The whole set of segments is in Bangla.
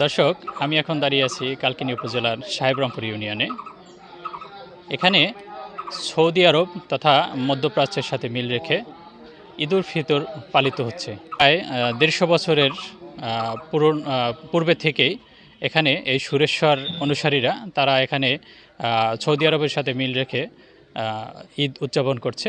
দর্শক, আমি এখন দাঁড়িয়ে আছি কালকিনি উপজেলার সাহেবরামপুর ইউনিয়নে। এখানে সৌদি আরব তথা মধ্যপ্রাচ্যের সাথে মিল রেখে ঈদ উল ফিতর পালিত হচ্ছে। প্রায় দেড়শো বছরের পুরন পূর্বে থেকেই এখানে এই সুরেশ্বর অনুসারীরা, তারা এখানে সৌদি আরবের সাথে মিল রেখে ঈদ উদযাপন করছে।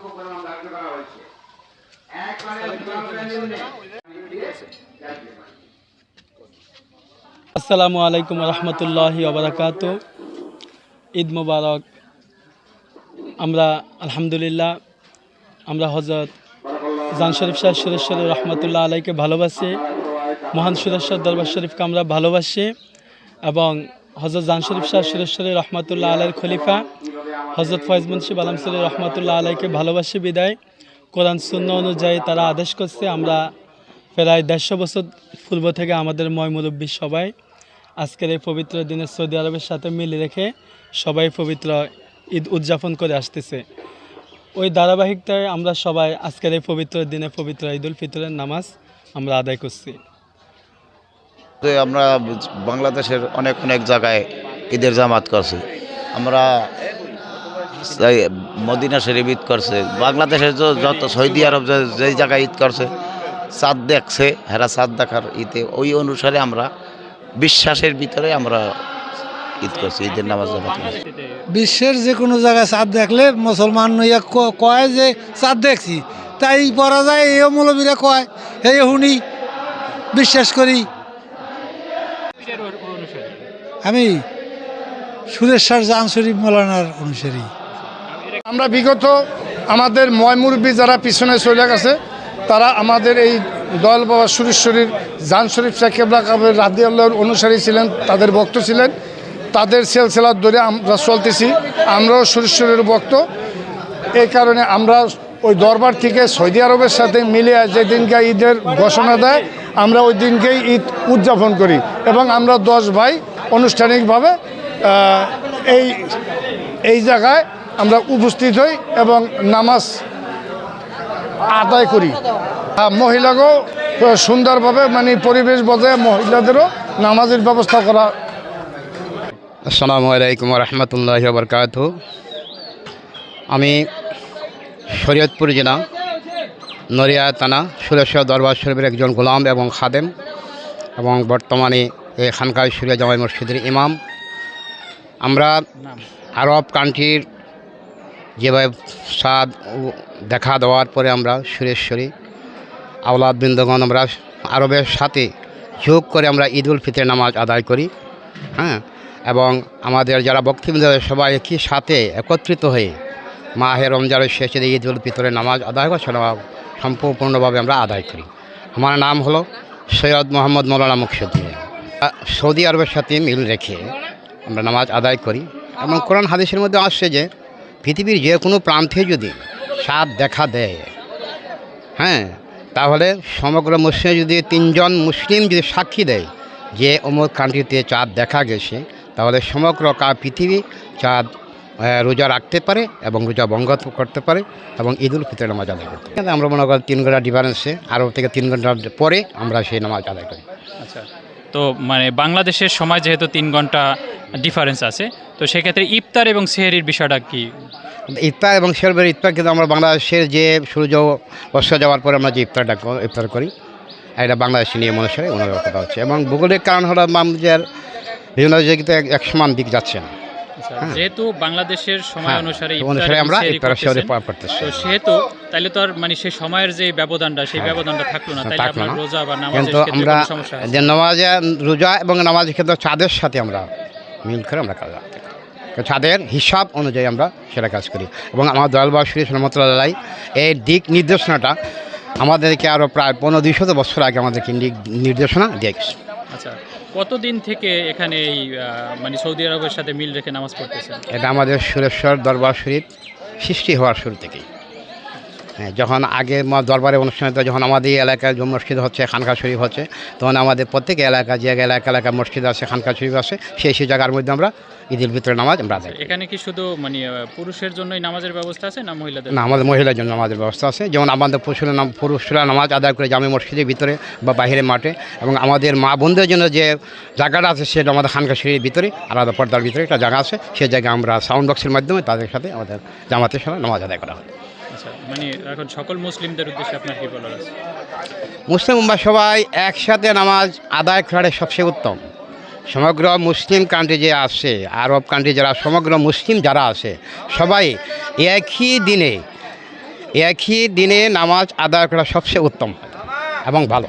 দায়িত্ব করা হয়েছে আসসালামু আলাইকুম রহমতুল্লাহি ওবরাকাত ঈদ মোবারক। আমরা, আলহামদুলিল্লাহ, আমরা হজরত জান শরীফ শাহ সুরেশ্বরী রহমতুল্লাহ আলাইকে ভালোবাসি। মহান সুরেশ্বর দরবার শরীফকে আমরা ভালোবাসি এবং হজরত জান শরীফ শাহ সুরেশ্বরী রহমতুল্লাহ আলাইয়ের খলিফা হজরত ফয়েজ মুন্সিব আলমসুল রহমতুল্লাহ আলাইকে ভালোবাসি, বিদায়। কোরআন শূন্য অনুযায়ী তারা আদেশ করছে, আমরা প্রায় দেড়শো বছর পূর্ব থেকে আমাদের ময় মুরব্বী সবাই আজকের এই পবিত্র দিনে সৌদি আরবের সাথে মিল রেখে সবাই পবিত্র ঈদ উদযাপন করে আসতেছে। ওই ধারাবাহিকতায় আমরা সবাই আজকের এই পবিত্র দিনে পবিত্র ঈদুল ফিতরের নামাজ আমরা আদায় করছি। তো আমরা বাংলাদেশের অনেক অনেক জায়গায় ঈদের জামাত করছি। আমরা মদিনা শরীফ ঈদ করছে। বাংলাদেশের যত সৌদি আরব যে যেই জায়গায় ঈদ করছে চাঁদ দেখছে, হেরা চাঁদ দেখার ঈদে। ওই অনুসারে আমরা বিশ্বাসের ভিতরে আমরা ঈদ করছি, ঈদের নামাজ জামাত। বিশ্বের যে কোনো জায়গায় চাঁদ দেখলে মুসলমান কয় যে চাঁদ দেখছি, তাই পরা যায় এই মৌলবীরা কয় এই শুনি বিশ্বাস করি। আমি সুরেশ্বর জান শরীফ মৌলানার অনুসারী। আমরা বিগত আমাদের ময়মুরবি যারা পিছনে চলে গেছে, তারা আমাদের এই দয়াল বাবা সুরেশ্বরীর জান শরীফ সাহেবরা কাবের রাদি আল্লাহর অনুসারী ছিলেন, তাদের ভক্ত ছিলেন। তাদের সেলসেলার ধরে আমরা চলতেছি, আমরাও সুরেশ্বরের ভক্ত। এই কারণে আমরা ওই দরবার থেকে সৌদি আরবের সাথে মিলে যেদিনকে ঈদের ঘোষণা দেয়, আমরা ওই দিনকেই ঈদ উদযাপন করি। এবং আমরা দশ ভাই আনুষ্ঠানিকভাবে এই এই জায়গায় আমরা উপস্থিত হই এবং নামাজ আদায় করি। মহিলাকেও সুন্দরভাবে মানে পরিবেশ বজায় মহিলাদেরও নামাজের ব্যবস্থা করা। আসসালামু আলাইকুম রহমতুল্লাহ বরকাত আমি শরীয়তপুর জেলা, নড়িয়া থানা, সুরেশ্বর দরবার শরীফের একজন গোলাম এবং খাদেম এবং বর্তমানে এই খানকাহ সুরিয়া জামাই মসজিদের ইমাম। আমরা আরব কান্ট্রির যেভাবে স্বাদ দেখা দেওয়ার পরে আমরা সুরেশ্বরী আওলাদ বৃন্দগণ আমরা আরবের সাথে যোগ করে আমরা ঈদ উল ফিতর নামাজ আদায় করি হ্যাঁ? এবং আমাদের যারা বক্তৃবৃন্দ সবাই একই সাথে একত্রিত হয়ে মাহে রমজানের শেষে ঈদ উল ফিতরের নামাজ আদায় করে সেটা সম্পূর্ণভাবে আমরা আদায় করি। আমার নাম হলো সৈয়দ মোহাম্মদ মৌলানা মুকসুদ্দিন। সৌদি আরবের সাথে মিল রেখে আমরা নামাজ আদায় করি এবং কোরআন হাদিসের মধ্যে আসছে যে পৃথিবীর যে কোনো প্রান্তে যদি স্বাদ দেখা দেয় হ্যাঁ তাহলে সমগ্র মুসলিম যদি তিনজন মুসলিম যদি সাক্ষী দেয় যে অমুক কান্ট্রিতে চাঁদ দেখা গেছে, তাহলে সমগ্র কা পৃথিবী চাঁদ রোজা রাখতে পারে এবং রোজা ভঙ্গ করতে পারে এবং ঈদ উল ফিতর নামাজ আদায় করতে আমরা মনে করি তিন ঘণ্টা ডিফারেন্সে আরও থেকে তিন ঘণ্টা পরে আমরা সেই নামাজ আদায় করি। আচ্ছা। তো মানে বাংলাদেশের সময় যেহেতু তিন ঘণ্টা ডিফারেন্স আছে তো সেক্ষেত্রে ইফতার এবং সেহেরির বিষয়টা কি? ইফতার এবং শেরবের ইফতার কিন্তু আমরা বাংলাদেশের যে সূর্য অস্ত যাওয়ার পরে আমরা যে ইফতারটা ইফতার করি এটা বাংলাদেশি নিয়ম অনুসারে ওনার কথা হচ্ছে। এবং ভূগোলের কারণ হলো আমাদের বিভিন্ন জায়গাতে এক- সমান দিক যাচ্ছে না। আচ্ছা, হ্যাঁ। যেহেতু বাংলাদেশের সময় হ্যাঁ, অনুসারে অনুসারে আমরা সেহরি ইফতার সেহরি করতেছি। তো সেহেতু তাহলে তো আর মানে সেই সময়ের যে ব্যবধানটা সেই হ্যাঁ। ব্যবধানটা থাকল না। তাইলে আপনার রোজা বা নামাজের কিন্তু আমরা সমস্যা যে নামাজে রোজা এবং নামাজের ক্ষেত্রে চাঁদের সাথে আমরা মিল করে আমরা কাজ রাখতে তো চাঁদের হিসাব অনুযায়ী আমরা সেটা কাজ করি। এবং আমার শ্রী রহমতুল্লাহ এই দিক নির্দেশনাটা আমাদেরকে আরও প্রায় পনেরো দুই শত বছর আগে আমাদেরকে নির্দেশনা দিয়ে গেছে। আচ্ছা কতদিন থেকে এখানে এই মানে সৌদি আরবের সাথে মিল রেখে নামাজ পড়তেছেন? এটা আমাদের সুরেশ্বর দরবার শরীফ সৃষ্টি হওয়ার শুরু থেকেই। যখন আগে ম- দরবারে অনুষ্ঠান যখন আমাদের এই এলাকায় যে মসজিদ হচ্ছে খানকা শরীফ হচ্ছে তখন আমাদের প্রত্যেক এলাকা যে এলাকা এলাকা মসজিদ আছে খানকা শরীফ আছে সেই সেই জায়গার মধ্যে আমরা ঈদুল ফিতরের নামাজ আমরা আদায় এখানে কি শুধু মানে পুরুষের জন্যই নামাজের ব্যবস্থা আছে না মহিলাদের? না আমাদের মহিলার জন্য নামাজের ব্যবস্থা আছে। যেমন আমাদের পুরুষের নাম পুরুষরা নামাজ আদায় করে জামে মসজিদের ভিতরে বা বাইরে মাঠে এবং আমাদের মা বোনদের জন্য যে জায়গাটা আছে সেটা আমাদের খানকা শরীরের ভিতরে আলাদা পর্দার ভিতরে একটা জায়গা আছে সেই জায়গায় আমরা সাউন্ড বক্সের মাধ্যমে তাদের সাথে আমাদের জামাতের সাথে নামাজ আদায় করা হয়। আচ্ছা মানে মুসলিম বা সবাই একসাথে নামাজ আদায় করাটা সবচেয়ে উত্তম। সমগ্র মুসলিম কান্ট্রি যে আছে, আরব কান্ট্রি যারা, সমগ্র মুসলিম যারা আছে, সবাই একই দিনে একই দিনে নামাজ আদায় করা সবচেয়ে উত্তম এবং ভালো।